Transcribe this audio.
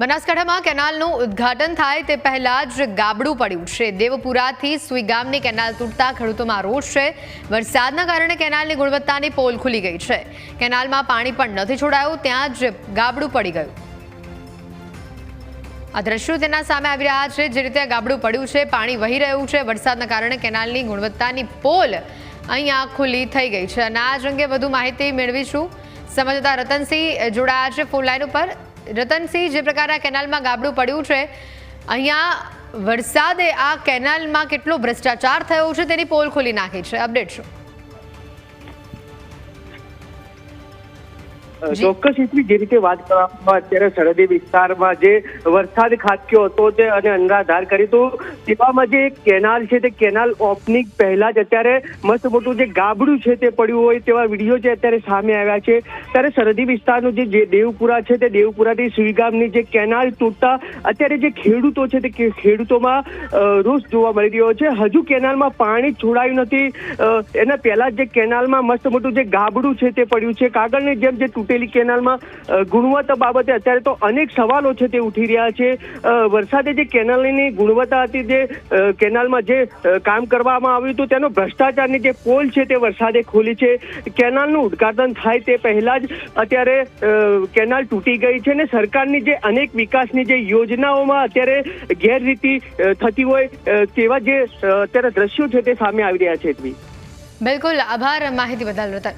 બનાસકાંઠામાં કેનાલનું ઉદ્ઘાટન થાય તે પહેલા જ ગાબડું પડ્યું છે. દેવપુરાથી સુઈગામની કેનાલ તૂટતા ખેડૂતોમાં રોષ છે. વરસાદના કારણે કેનાલની ગુણવત્તાની પોલ ખુલી ગઈ છે. કેનાલમાં પાણી પણ નથી છોડાયું, ત્યાં જ ગાબડું પડી ગયું. આ દ્રશ્યો તેના સામે આવી રહ્યા છે. જે રીતે ગાબડું પડ્યું છે, પાણી વહી રહ્યું છે, વરસાદના કારણે કેનાલની ગુણવત્તાની પોલ અહીંયા ખુલ્લી થઈ ગઈ છે. અને આ અંગે વધુ માહિતી મેળવીશું. સમજતા રતનસિંહ જોડાયા છે ફોન લાઈન ઉપર. રતનસિંહ જે પ્રકારના કેનાલમાં ગાબડું પડ્યું છે, અહીંયા વરસાદે આ કેનાલમાં કેટલો ભ્રષ્ટાચાર થયો છે તેની પોલ ખોલી નાખી છે. અપડેટ શું? ચોક્કસ એટલી જે રીતે વાત કરવામાં અત્યારે સરહદી વિસ્તારમાં જે વરસાદ ખાબક્યો હતો તે અને અંધાધાર કરી તો તેવામાં જે કેનાલ છે તે કેનાલ ઓપનિંગ પહેલા જ અત્યારે મસ્ત મોટું જે ગાબડું છે તે પડ્યું હોય તેવા વીડિયો જે અત્યારે સામે આવ્યા છે. ત્યારે સરહદી વિસ્તારનું જે દેવપુરા છે તે દેવપુરાથી સુઈગામની જે કેનાલ તૂટતા અત્યારે જે ખેડૂતો છે તે ખેડૂતોમાં રોષ જોવા મળી રહ્યો છે. હજુ કેનાલમાં પાણી છોડાયું નથી. એના પહેલા જ જે કેનાલમાં મસ્ત મોટું જે ગાબડું છે તે પડ્યું છે. કાગળની જેમ જે તૂટેલી કેનાલમાં ગુણવત્તા બાબતે અત્યારે તો અનેક સવાલો છે તે ઉઠી રહ્યા છે. વરસાદે જે કેનાલની ગુણવત્તા હતી, જે કેનાલમાં જે કામ કરવામાં આવ્યું હતું, તેનો ભ્રષ્ટાચારની જે પોલ છે તે વરસાદે ખોલી છે. કેનાલનું ઉદ્ઘાટન થાય તે પહેલા જ અત્યારે કેનાલ તૂટી ગઈ છે અને સરકારની જે અનેક વિકાસની જે યોજનાઓમાં અત્યારે ગેરરીતિ થતી હોય તેવા જે અત્યારે દ્રશ્યો છે તે સામે આવી રહ્યા છે બિલકુલ. આભાર. માહિતી બદલ. રતન